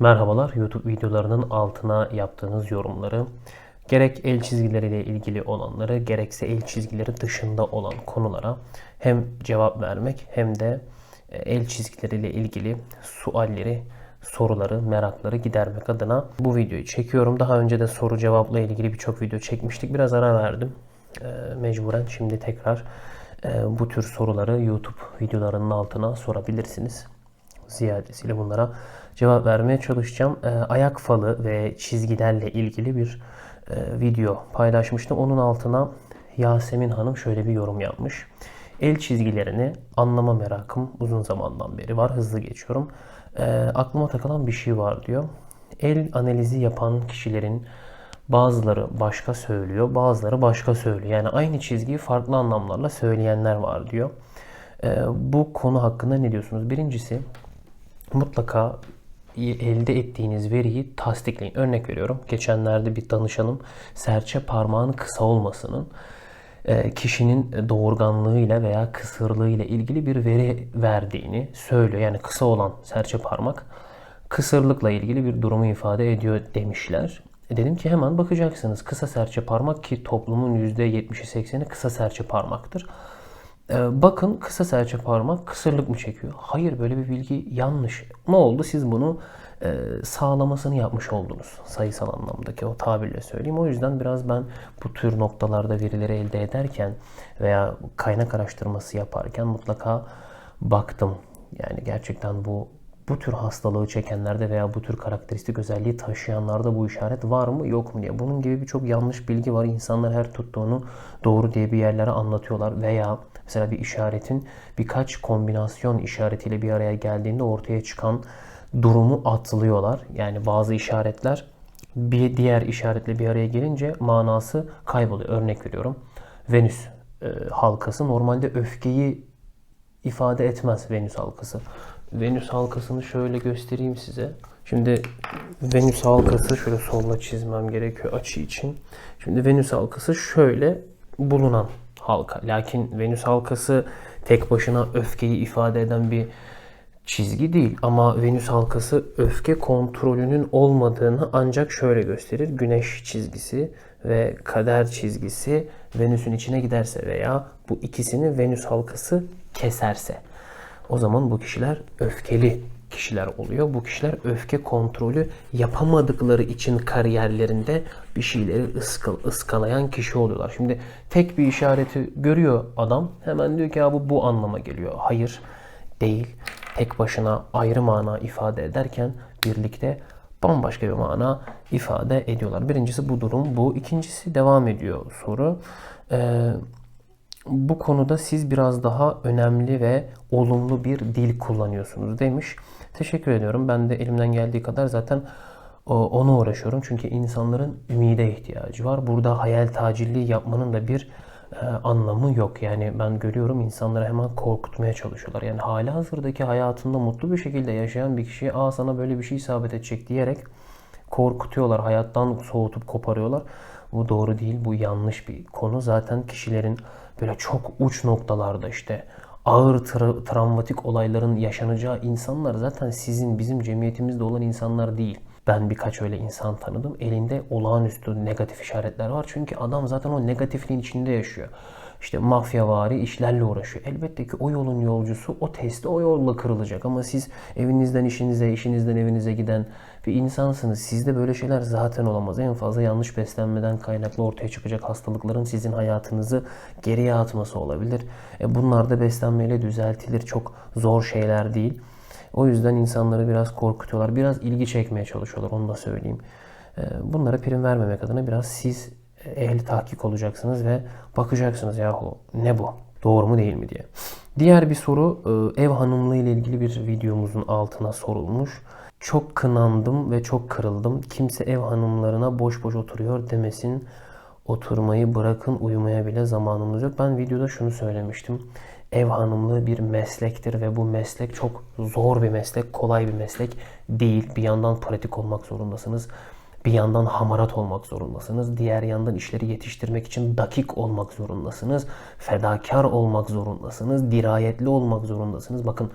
Merhabalar YouTube videolarının altına yaptığınız yorumları gerek el çizgileriyle ilgili olanları gerekse el çizgileri dışında olan konulara hem cevap vermek hem de e, el çizgileriyle ilgili sualleri, soruları, merakları gidermek adına bu videoyu çekiyorum. Daha önce de soru cevapla ilgili birçok video çekmiştik. Biraz ara verdim. E, Mecburen şimdi tekrar e, bu tür soruları YouTube videolarının altına sorabilirsiniz ziyadesiyle bunlara cevap vermeye çalışacağım. E, ayak falı ve çizgilerle ilgili bir e, video paylaşmıştım. Onun altına Yasemin Hanım şöyle bir yorum yapmış. El çizgilerini anlama merakım uzun zamandan beri var. Hızlı geçiyorum. E, aklıma takılan bir şey var diyor. El analizi yapan kişilerin bazıları başka söylüyor, bazıları başka söylüyor. Yani aynı çizgiyi farklı anlamlarla söyleyenler var diyor. E, bu konu hakkında ne diyorsunuz? Birincisi mutlaka elde ettiğiniz veriyi tasdikleyin. Örnek veriyorum. Geçenlerde bir danışanım serçe parmağının kısa olmasının e, kişinin doğurganlığıyla veya kısırlığıyla ilgili bir veri verdiğini söylüyor. Yani kısa olan serçe parmak kısırlıkla ilgili bir durumu ifade ediyor demişler. E dedim ki hemen bakacaksınız. Kısa serçe parmak ki toplumun %70'i 80'i kısa serçe parmaktır. Ee, bakın kısa serçe parmak kısırlık mı çekiyor? Hayır böyle bir bilgi yanlış. Ne oldu? Siz bunu e, sağlamasını yapmış oldunuz. Sayısal anlamdaki o tabirle söyleyeyim. O yüzden biraz ben bu tür noktalarda verileri elde ederken veya kaynak araştırması yaparken mutlaka baktım. Yani gerçekten bu bu tür hastalığı çekenlerde veya bu tür karakteristik özelliği taşıyanlarda bu işaret var mı yok mu diye. Bunun gibi birçok yanlış bilgi var. İnsanlar her tuttuğunu doğru diye bir yerlere anlatıyorlar veya mesela bir işaretin birkaç kombinasyon işaretiyle bir araya geldiğinde ortaya çıkan durumu atlıyorlar. Yani bazı işaretler bir diğer işaretle bir araya gelince manası kayboluyor. Örnek veriyorum. Venüs e, halkası normalde öfkeyi ifade etmez Venüs halkası. Venüs halkasını şöyle göstereyim size. Şimdi Venüs halkası şöyle solla çizmem gerekiyor açı için. Şimdi Venüs halkası şöyle bulunan halka. Lakin Venüs halkası tek başına öfkeyi ifade eden bir çizgi değil. Ama Venüs halkası öfke kontrolünün olmadığını ancak şöyle gösterir. Güneş çizgisi ve kader çizgisi Venüs'ün içine giderse veya bu ikisini Venüs halkası keserse. O zaman bu kişiler öfkeli kişiler oluyor. Bu kişiler öfke kontrolü yapamadıkları için kariyerlerinde bir şeyleri ıskal, ıskalayan kişi oluyorlar. Şimdi tek bir işareti görüyor adam hemen diyor ki ya bu bu anlama geliyor. Hayır değil. Tek başına ayrı mana ifade ederken birlikte bambaşka bir mana ifade ediyorlar. Birincisi bu durum bu. İkincisi devam ediyor soru. Ee, bu konuda siz biraz daha önemli ve olumlu bir dil kullanıyorsunuz demiş. Teşekkür ediyorum. Ben de elimden geldiği kadar zaten onu uğraşıyorum. Çünkü insanların ümide ihtiyacı var. Burada hayal tacilliği yapmanın da bir e, anlamı yok. Yani ben görüyorum insanları hemen korkutmaya çalışıyorlar. Yani hali hazırdaki hayatında mutlu bir şekilde yaşayan bir kişiye aa sana böyle bir şey isabet edecek diyerek korkutuyorlar. Hayattan soğutup koparıyorlar. Bu doğru değil. Bu yanlış bir konu. Zaten kişilerin böyle çok uç noktalarda işte ağır tra- travmatik olayların yaşanacağı insanlar zaten sizin bizim cemiyetimizde olan insanlar değil. Ben birkaç öyle insan tanıdım. Elinde olağanüstü negatif işaretler var. Çünkü adam zaten o negatifliğin içinde yaşıyor. İşte mafyavari işlerle uğraşıyor. Elbette ki o yolun yolcusu o testi o yolla kırılacak. Ama siz evinizden işinize, işinizden evinize giden bir insansınız. Sizde böyle şeyler zaten olamaz. En fazla yanlış beslenmeden kaynaklı ortaya çıkacak hastalıkların sizin hayatınızı geriye atması olabilir. E bunlar da beslenmeyle düzeltilir. Çok zor şeyler değil. O yüzden insanları biraz korkutuyorlar. Biraz ilgi çekmeye çalışıyorlar onu da söyleyeyim. E, bunlara prim vermemek adına biraz siz ehli tahkik olacaksınız ve bakacaksınız yahu ne bu? Doğru mu değil mi diye. Diğer bir soru e, ev hanımlığı ile ilgili bir videomuzun altına sorulmuş. Çok kınandım ve çok kırıldım. Kimse ev hanımlarına boş boş oturuyor demesin. Oturmayı bırakın uyumaya bile zamanımız yok. Ben videoda şunu söylemiştim. Ev hanımlığı bir meslektir ve bu meslek çok zor bir meslek, kolay bir meslek değil. Bir yandan pratik olmak zorundasınız. Bir yandan hamarat olmak zorundasınız. Diğer yandan işleri yetiştirmek için dakik olmak zorundasınız. Fedakar olmak zorundasınız. Dirayetli olmak zorundasınız. Bakın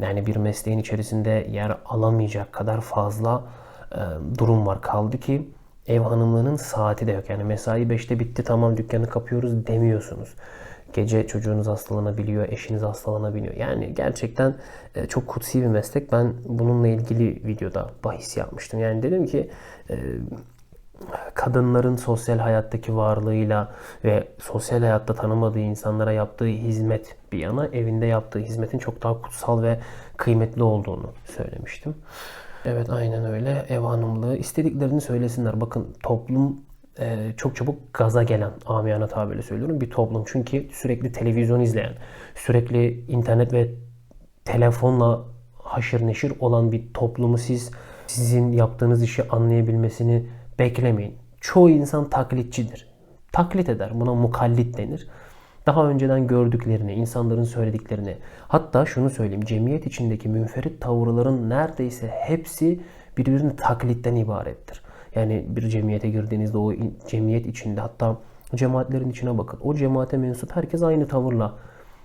Yani bir mesleğin içerisinde yer alamayacak kadar fazla e, durum var. Kaldı ki ev hanımlığının saati de yok. Yani mesai 5'te bitti tamam dükkanı kapıyoruz demiyorsunuz. Gece çocuğunuz hastalanabiliyor, eşiniz hastalanabiliyor. Yani gerçekten e, çok kutsi bir meslek. Ben bununla ilgili videoda bahis yapmıştım. Yani dedim ki e, kadınların sosyal hayattaki varlığıyla ve sosyal hayatta tanımadığı insanlara yaptığı hizmet bir yana evinde yaptığı hizmetin çok daha kutsal ve kıymetli olduğunu söylemiştim. Evet aynen öyle. Ev hanımlığı istediklerini söylesinler. Bakın toplum e, çok çabuk gaza gelen amiyane tabirle söylüyorum bir toplum. Çünkü sürekli televizyon izleyen, sürekli internet ve telefonla haşır neşir olan bir toplumu siz sizin yaptığınız işi anlayabilmesini beklemeyin. Çoğu insan taklitçidir. Taklit eder. Buna mukallit denir. Daha önceden gördüklerini, insanların söylediklerini, hatta şunu söyleyeyim, cemiyet içindeki münferit tavırların neredeyse hepsi birbirini taklitten ibarettir. Yani bir cemiyete girdiğinizde o cemiyet içinde hatta cemaatlerin içine bakın. O cemaate mensup herkes aynı tavırla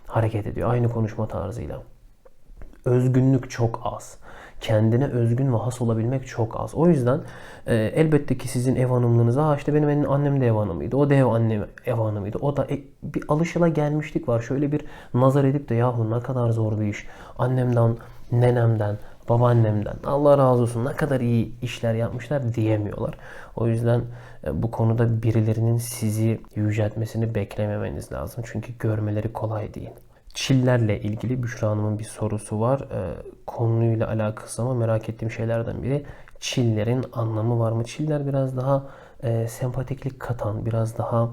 hareket ediyor. Aynı konuşma tarzıyla. Özgünlük çok az kendine özgün ve has olabilmek çok az. O yüzden e, elbette ki sizin ev hanımlığınız, aa işte benim annem de ev hanımıydı, o da ev annem ev hanımıydı. O da e, bir alışıla gelmişlik var. Şöyle bir nazar edip de yahu ne kadar zor bir iş. Annemden, nenemden, babaannemden Allah razı olsun ne kadar iyi işler yapmışlar diyemiyorlar. O yüzden e, bu konuda birilerinin sizi yüceltmesini beklememeniz lazım. Çünkü görmeleri kolay değil. Çillerle ilgili Büşra Hanım'ın bir sorusu var. E, konuyla alakası ama merak ettiğim şeylerden biri Çillerin anlamı var mı? Çiller biraz daha e, sempatiklik katan, biraz daha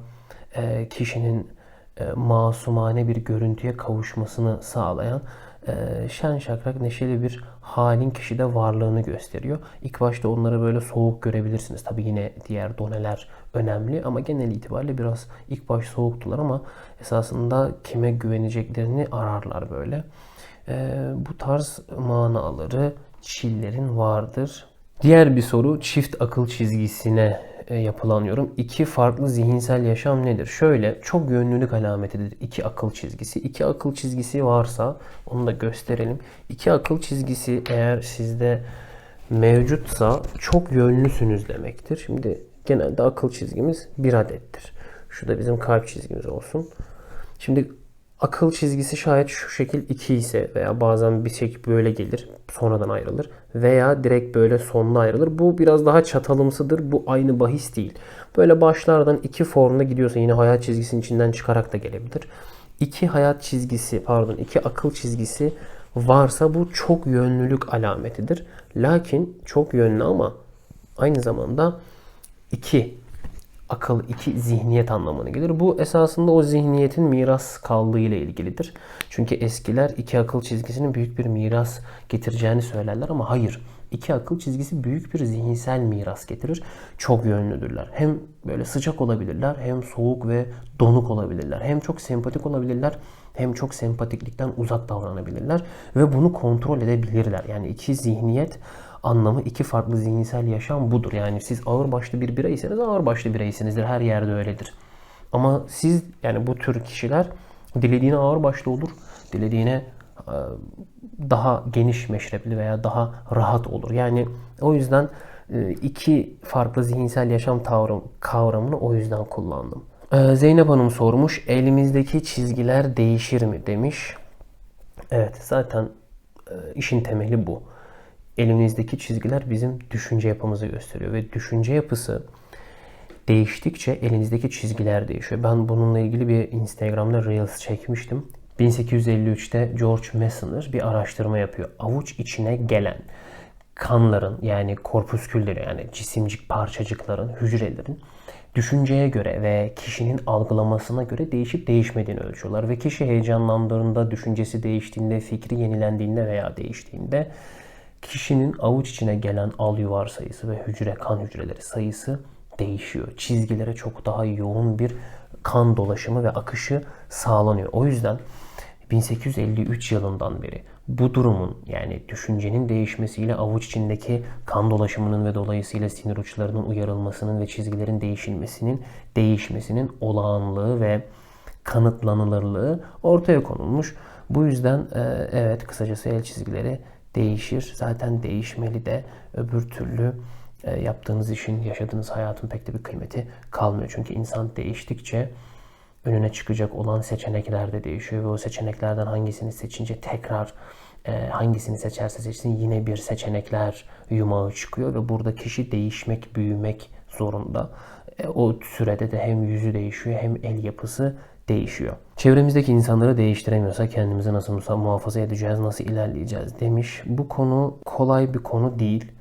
e, kişinin e, masumane bir görüntüye kavuşmasını sağlayan şen şakrak neşeli bir halin kişide varlığını gösteriyor. İlk başta onları böyle soğuk görebilirsiniz. Tabi yine diğer doneler önemli ama genel itibariyle biraz ilk baş soğuktular ama esasında kime güveneceklerini ararlar böyle. E, bu tarz manaları çillerin vardır. Diğer bir soru çift akıl çizgisine yapılan yorum. İki farklı zihinsel yaşam nedir? Şöyle çok yönlülük alametidir iki akıl çizgisi. İki akıl çizgisi varsa onu da gösterelim. İki akıl çizgisi eğer sizde mevcutsa çok yönlüsünüz demektir. Şimdi genelde akıl çizgimiz bir adettir. Şu da bizim kalp çizgimiz olsun. Şimdi akıl çizgisi şayet şu şekil 2 ise veya bazen bir şekil böyle gelir sonradan ayrılır veya direkt böyle sonuna ayrılır. Bu biraz daha çatalımsıdır. Bu aynı bahis değil. Böyle başlardan iki formda gidiyorsa yine hayat çizgisinin içinden çıkarak da gelebilir. İki hayat çizgisi pardon iki akıl çizgisi varsa bu çok yönlülük alametidir. Lakin çok yönlü ama aynı zamanda iki akıl, iki zihniyet anlamına gelir. Bu esasında o zihniyetin miras kaldığı ile ilgilidir. Çünkü eskiler iki akıl çizgisinin büyük bir miras getireceğini söylerler ama hayır. İki akıl çizgisi büyük bir zihinsel miras getirir. Çok yönlüdürler. Hem böyle sıcak olabilirler hem soğuk ve donuk olabilirler. Hem çok sempatik olabilirler hem çok sempatiklikten uzak davranabilirler ve bunu kontrol edebilirler. Yani iki zihniyet anlamı iki farklı zihinsel yaşam budur. Yani siz ağır başlı bir bireyiseniz ağır başlı bireysinizdir. Her yerde öyledir. Ama siz yani bu tür kişiler dilediğine ağır başlı olur. Dilediğine e, daha geniş meşrepli veya daha rahat olur. Yani o yüzden e, iki farklı zihinsel yaşam tavrım, kavramını o yüzden kullandım. E, Zeynep Hanım sormuş. Elimizdeki çizgiler değişir mi demiş. Evet zaten işin temeli bu elinizdeki çizgiler bizim düşünce yapımızı gösteriyor ve düşünce yapısı değiştikçe elinizdeki çizgiler değişiyor. Ben bununla ilgili bir Instagram'da Reels çekmiştim. 1853'te George Messenger bir araştırma yapıyor. Avuç içine gelen kanların yani korpuskülleri yani cisimcik parçacıkların, hücrelerin düşünceye göre ve kişinin algılamasına göre değişip değişmediğini ölçüyorlar. Ve kişi heyecanlandığında, düşüncesi değiştiğinde, fikri yenilendiğinde veya değiştiğinde kişinin avuç içine gelen al yuvar sayısı ve hücre kan hücreleri sayısı değişiyor. Çizgilere çok daha yoğun bir kan dolaşımı ve akışı sağlanıyor. O yüzden 1853 yılından beri bu durumun yani düşüncenin değişmesiyle avuç içindeki kan dolaşımının ve dolayısıyla sinir uçlarının uyarılmasının ve çizgilerin değişilmesinin değişmesinin olağanlığı ve kanıtlanılırlığı ortaya konulmuş. Bu yüzden e, evet kısacası el çizgileri değişir. Zaten değişmeli de öbür türlü e, yaptığınız işin, yaşadığınız hayatın pek de bir kıymeti kalmıyor. Çünkü insan değiştikçe önüne çıkacak olan seçenekler de değişiyor ve o seçeneklerden hangisini seçince tekrar e, hangisini seçerse seçsin yine bir seçenekler yumağı çıkıyor ve burada kişi değişmek, büyümek zorunda. E, o sürede de hem yüzü değişiyor hem el yapısı değişiyor. Çevremizdeki insanları değiştiremiyorsa kendimizi nasıl muhafaza edeceğiz, nasıl ilerleyeceğiz demiş. Bu konu kolay bir konu değil.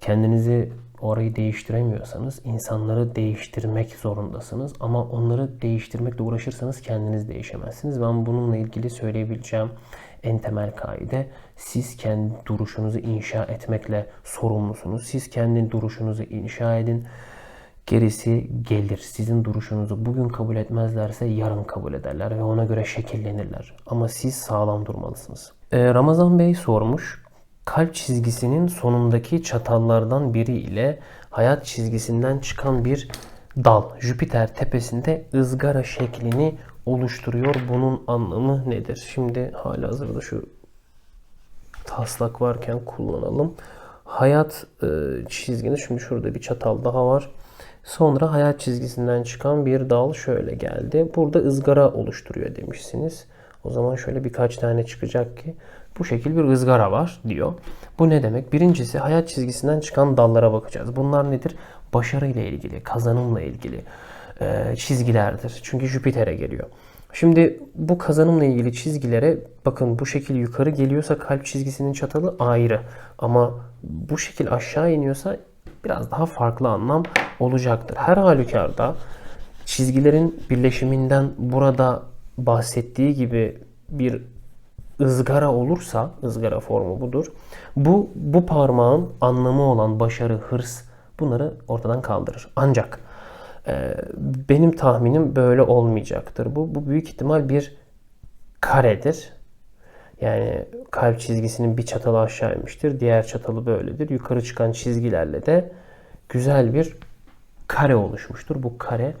Kendinizi orayı değiştiremiyorsanız insanları değiştirmek zorundasınız. Ama onları değiştirmekle uğraşırsanız kendiniz değişemezsiniz. Ben bununla ilgili söyleyebileceğim en temel kaide siz kendi duruşunuzu inşa etmekle sorumlusunuz. Siz kendi duruşunuzu inşa edin. Gerisi gelir. Sizin duruşunuzu bugün kabul etmezlerse yarın kabul ederler ve ona göre şekillenirler. Ama siz sağlam durmalısınız. Ee, Ramazan Bey sormuş. Kalp çizgisinin sonundaki çatallardan biri ile hayat çizgisinden çıkan bir dal Jüpiter tepesinde ızgara şeklini oluşturuyor. Bunun anlamı nedir? Şimdi hala hazırda şu taslak varken kullanalım. Hayat e, çizgini şimdi şurada bir çatal daha var. Sonra hayat çizgisinden çıkan bir dal şöyle geldi. Burada ızgara oluşturuyor demişsiniz. O zaman şöyle birkaç tane çıkacak ki bu şekil bir ızgara var diyor. Bu ne demek? Birincisi hayat çizgisinden çıkan dallara bakacağız. Bunlar nedir? Başarı ile ilgili, kazanımla ilgili e, çizgilerdir. Çünkü Jüpiter'e geliyor. Şimdi bu kazanımla ilgili çizgilere bakın bu şekil yukarı geliyorsa kalp çizgisinin çatalı ayrı. Ama bu şekil aşağı iniyorsa biraz daha farklı anlam olacaktır. Her halükarda çizgilerin birleşiminden burada bahsettiği gibi bir ızgara olursa, ızgara formu budur. Bu, bu parmağın anlamı olan başarı, hırs bunları ortadan kaldırır. Ancak e, benim tahminim böyle olmayacaktır. Bu, bu büyük ihtimal bir karedir. Yani kalp çizgisinin bir çatalı aşağı inmiştir. Diğer çatalı böyledir. Yukarı çıkan çizgilerle de güzel bir kare oluşmuştur. Bu kare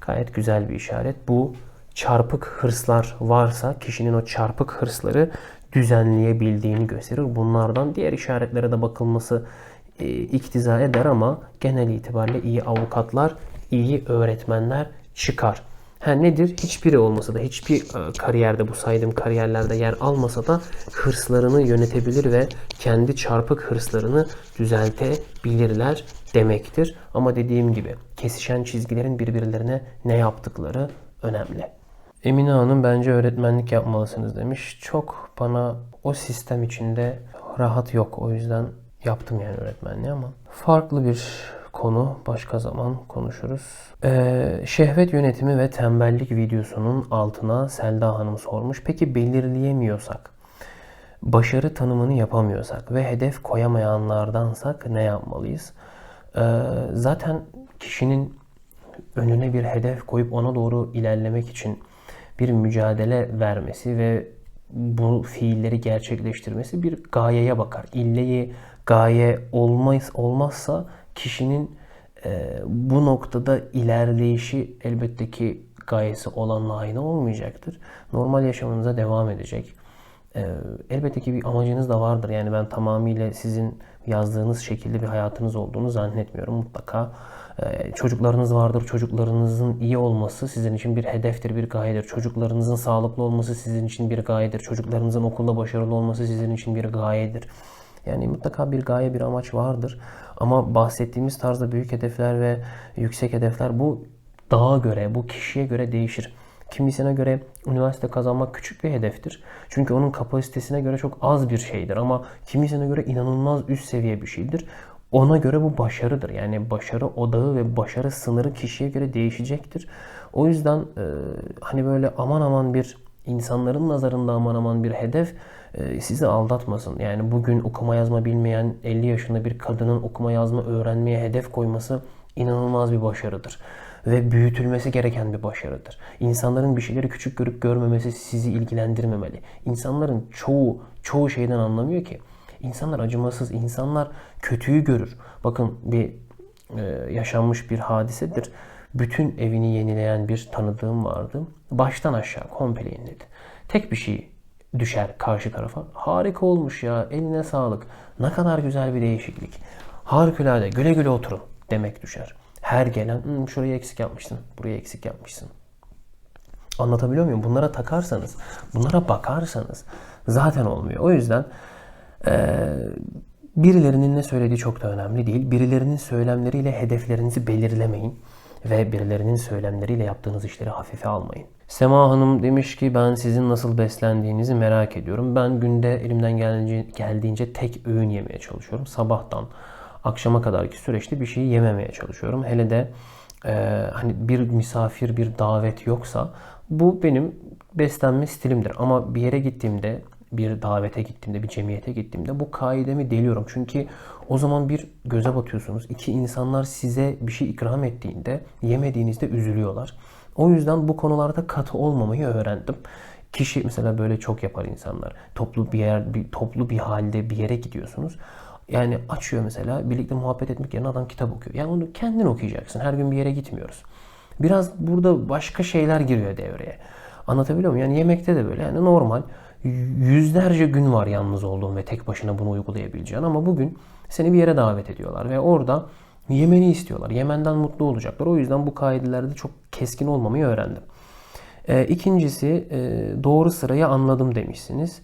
gayet güzel bir işaret. Bu çarpık hırslar varsa kişinin o çarpık hırsları düzenleyebildiğini gösterir. Bunlardan diğer işaretlere de bakılması e, iktiza eder ama genel itibariyle iyi avukatlar, iyi öğretmenler çıkar. Ha nedir? Hiçbiri olmasa da, hiçbir e, kariyerde bu saydığım kariyerlerde yer almasa da hırslarını yönetebilir ve kendi çarpık hırslarını düzeltebilirler demektir. Ama dediğim gibi kesişen çizgilerin birbirlerine ne yaptıkları önemli. Emine Hanım bence öğretmenlik yapmalısınız demiş. Çok bana o sistem içinde rahat yok. O yüzden yaptım yani öğretmenliği ama farklı bir konu başka zaman konuşuruz. Ee, şehvet yönetimi ve tembellik videosunun altına Selda Hanım sormuş. Peki belirleyemiyorsak, başarı tanımını yapamıyorsak ve hedef koyamayanlardansak ne yapmalıyız? Ee, zaten kişinin önüne bir hedef koyup ona doğru ilerlemek için bir mücadele vermesi ve bu fiilleri gerçekleştirmesi bir gayeye bakar. İlleyi gaye olmaz, olmazsa kişinin e, bu noktada ilerleyişi elbette ki gayesi olanla aynı olmayacaktır. Normal yaşamınıza devam edecek. E, elbette ki bir amacınız da vardır. Yani ben tamamıyla sizin yazdığınız şekilde bir hayatınız olduğunu zannetmiyorum. Mutlaka e, çocuklarınız vardır. Çocuklarınızın iyi olması sizin için bir hedeftir, bir gayedir. Çocuklarınızın sağlıklı olması sizin için bir gayedir. Çocuklarınızın okulda başarılı olması sizin için bir gayedir. Yani mutlaka bir gaye, bir amaç vardır. Ama bahsettiğimiz tarzda büyük hedefler ve yüksek hedefler bu dağa göre, bu kişiye göre değişir. Kimisine göre üniversite kazanmak küçük bir hedeftir. Çünkü onun kapasitesine göre çok az bir şeydir. Ama kimisine göre inanılmaz üst seviye bir şeydir. Ona göre bu başarıdır. Yani başarı odağı ve başarı sınırı kişiye göre değişecektir. O yüzden e, hani böyle aman aman bir insanların nazarında aman aman bir hedef e, sizi aldatmasın. Yani bugün okuma yazma bilmeyen 50 yaşında bir kadının okuma yazma öğrenmeye hedef koyması inanılmaz bir başarıdır ve büyütülmesi gereken bir başarıdır. İnsanların bir şeyleri küçük görüp görmemesi sizi ilgilendirmemeli. İnsanların çoğu çoğu şeyden anlamıyor ki. İnsanlar acımasız, insanlar kötüyü görür. Bakın bir e, yaşanmış bir hadisedir. Bütün evini yenileyen bir tanıdığım vardı. Baştan aşağı komple yeniledi. Tek bir şey düşer karşı tarafa. Harika olmuş ya eline sağlık. Ne kadar güzel bir değişiklik. Harikulade güle güle oturun demek düşer. Her gelen "Hmm, şurayı eksik yapmışsın, burayı eksik yapmışsın. Anlatabiliyor muyum? Bunlara takarsanız, bunlara bakarsanız zaten olmuyor. O yüzden eee, birilerinin ne söylediği çok da önemli değil. Birilerinin söylemleriyle hedeflerinizi belirlemeyin ve birilerinin söylemleriyle yaptığınız işleri hafife almayın. Sema Hanım demiş ki ben sizin nasıl beslendiğinizi merak ediyorum. Ben günde elimden geldiğince tek öğün yemeye çalışıyorum. Sabahtan akşama kadarki süreçte bir şey yememeye çalışıyorum. Hele de e, hani bir misafir, bir davet yoksa bu benim beslenme stilimdir. Ama bir yere gittiğimde, bir davete gittiğimde, bir cemiyete gittiğimde bu kaidemi deliyorum. Çünkü o zaman bir göze batıyorsunuz. İki insanlar size bir şey ikram ettiğinde yemediğinizde üzülüyorlar. O yüzden bu konularda katı olmamayı öğrendim. Kişi mesela böyle çok yapar insanlar. Toplu bir yer, bir toplu bir halde bir yere gidiyorsunuz. Yani açıyor mesela birlikte muhabbet etmek yerine adam kitap okuyor. Yani onu kendin okuyacaksın. Her gün bir yere gitmiyoruz. Biraz burada başka şeyler giriyor devreye. Anlatabiliyor muyum? Yani yemekte de böyle. Yani normal. Yüzlerce gün var yalnız olduğun ve tek başına bunu uygulayabileceğin. Ama bugün seni bir yere davet ediyorlar ve orada yemeni istiyorlar. Yemenden mutlu olacaklar. O yüzden bu kaidelerde çok keskin olmamayı öğrendim. E, ikincisi e, doğru sırayı anladım demişsiniz.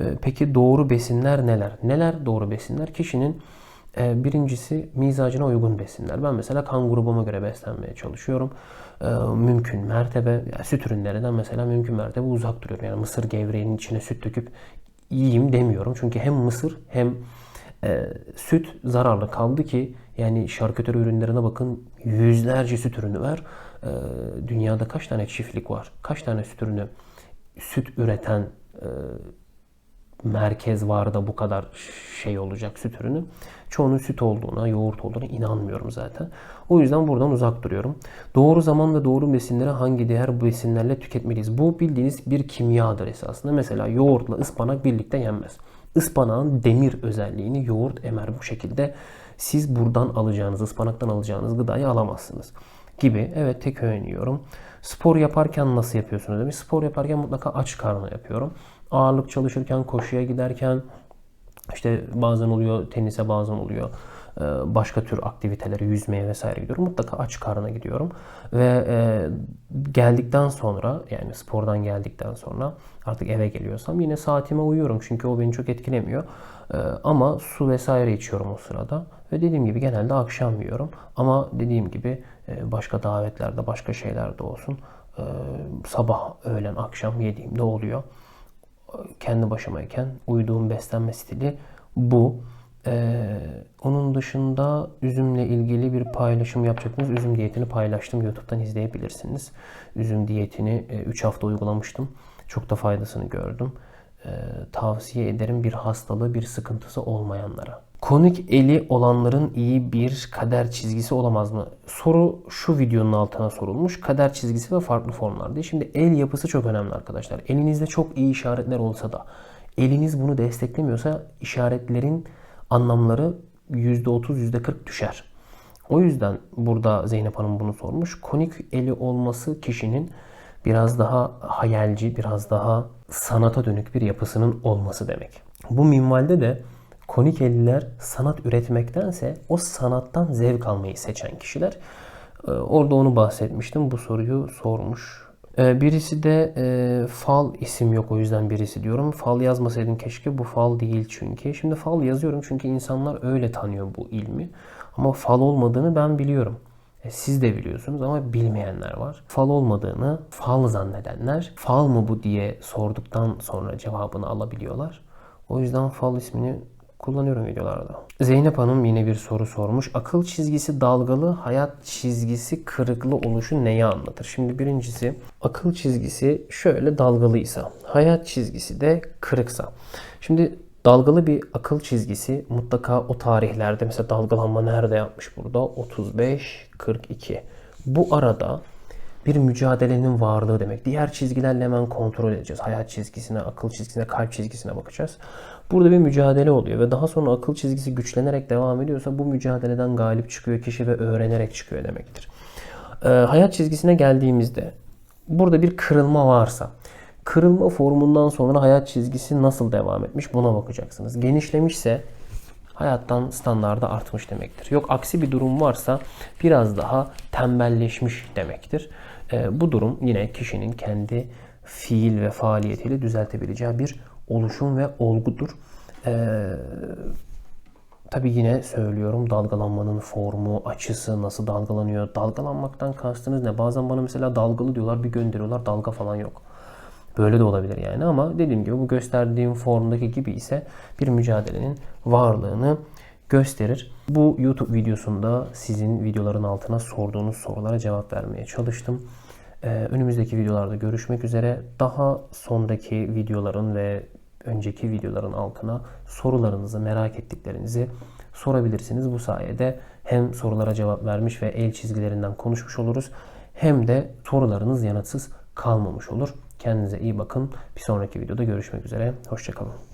E, peki doğru besinler neler? Neler doğru besinler? Kişinin e, birincisi mizacına uygun besinler. Ben mesela kan grubuma göre beslenmeye çalışıyorum. E, mümkün mertebe süt ürünlerinden mesela mümkün mertebe uzak duruyorum. Yani mısır gevreğinin içine süt döküp yiyeyim demiyorum. Çünkü hem mısır hem e, süt zararlı kaldı ki yani şarküteri ürünlerine bakın yüzlerce süt ürünü var. E, dünyada kaç tane çiftlik var? Kaç tane süt ürünü süt üreten e, merkez var da bu kadar şey olacak süt ürünü. Çoğunun süt olduğuna, yoğurt olduğuna inanmıyorum zaten. O yüzden buradan uzak duruyorum. Doğru zamanda doğru besinleri hangi diğer besinlerle tüketmeliyiz? Bu bildiğiniz bir kimyadır esasında. Mesela yoğurtla ıspanak birlikte yenmez. Ispanağın demir özelliğini yoğurt emer bu şekilde. Siz buradan alacağınız, ıspanaktan alacağınız gıdayı alamazsınız. Gibi. Evet tek öğün yiyorum. Spor yaparken nasıl yapıyorsunuz demiş. Spor yaparken mutlaka aç karnına yapıyorum. Ağırlık çalışırken, koşuya giderken, işte bazen oluyor tenise bazen oluyor e, başka tür aktivitelere yüzmeye vesaire gidiyorum. Mutlaka aç karnına gidiyorum. Ve e, geldikten sonra yani spordan geldikten sonra artık eve geliyorsam yine saatime uyuyorum. Çünkü o beni çok etkilemiyor. E, ama su vesaire içiyorum o sırada. Ve dediğim gibi genelde akşam yiyorum. Ama dediğim gibi başka davetlerde başka şeylerde olsun. Sabah, öğlen, akşam yediğimde oluyor kendi başımayken uyduğum beslenme stili bu. Ee, onun dışında üzümle ilgili bir paylaşım yapacaktınız. Üzüm diyetini paylaştım. YouTube'dan izleyebilirsiniz. Üzüm diyetini 3 hafta uygulamıştım. Çok da faydasını gördüm. Ee, tavsiye ederim bir hastalığı, bir sıkıntısı olmayanlara. Konik eli olanların iyi bir kader çizgisi olamaz mı? Soru şu videonun altına sorulmuş. Kader çizgisi ve farklı formlar Şimdi el yapısı çok önemli arkadaşlar. Elinizde çok iyi işaretler olsa da eliniz bunu desteklemiyorsa işaretlerin anlamları %30 %40 düşer. O yüzden burada Zeynep Hanım bunu sormuş. Konik eli olması kişinin biraz daha hayalci, biraz daha sanata dönük bir yapısının olması demek. Bu minvalde de konik elliler sanat üretmektense o sanattan zevk almayı seçen kişiler. Ee, orada onu bahsetmiştim. Bu soruyu sormuş. Ee, birisi de e, fal isim yok o yüzden birisi diyorum. Fal yazmasaydım keşke bu fal değil çünkü. Şimdi fal yazıyorum çünkü insanlar öyle tanıyor bu ilmi. Ama fal olmadığını ben biliyorum. E, siz de biliyorsunuz ama bilmeyenler var. Fal olmadığını fal zannedenler fal mı bu diye sorduktan sonra cevabını alabiliyorlar. O yüzden fal ismini kullanıyorum videolarda. Zeynep Hanım yine bir soru sormuş. Akıl çizgisi dalgalı, hayat çizgisi kırıklı oluşu neyi anlatır? Şimdi birincisi akıl çizgisi şöyle dalgalıysa, hayat çizgisi de kırıksa. Şimdi dalgalı bir akıl çizgisi mutlaka o tarihlerde mesela dalgalanma nerede yapmış burada? 35 42. Bu arada bir mücadelenin varlığı demek. Diğer çizgilerle hemen kontrol edeceğiz. Hayat çizgisine, akıl çizgisine, kalp çizgisine bakacağız. Burada bir mücadele oluyor ve daha sonra akıl çizgisi güçlenerek devam ediyorsa bu mücadeleden galip çıkıyor kişi ve öğrenerek çıkıyor demektir. Ee, hayat çizgisine geldiğimizde burada bir kırılma varsa Kırılma formundan sonra hayat çizgisi nasıl devam etmiş buna bakacaksınız. Genişlemişse hayattan standardı artmış demektir. Yok aksi bir durum varsa biraz daha tembelleşmiş demektir. Ee, bu durum yine kişinin kendi fiil ve faaliyetiyle düzeltebileceği bir oluşum ve olgudur. Ee, Tabii yine söylüyorum dalgalanmanın formu, açısı nasıl dalgalanıyor? Dalgalanmaktan kastınız ne? Bazen bana mesela dalgalı diyorlar bir gönderiyorlar dalga falan yok. Böyle de olabilir yani ama dediğim gibi bu gösterdiğim formdaki gibi ise bir mücadelenin varlığını gösterir. Bu YouTube videosunda sizin videoların altına sorduğunuz sorulara cevap vermeye çalıştım. Ee, önümüzdeki videolarda görüşmek üzere. Daha sondaki videoların ve önceki videoların altına sorularınızı, merak ettiklerinizi sorabilirsiniz. Bu sayede hem sorulara cevap vermiş ve el çizgilerinden konuşmuş oluruz hem de sorularınız yanıtsız kalmamış olur. Kendinize iyi bakın. Bir sonraki videoda görüşmek üzere. Hoşçakalın.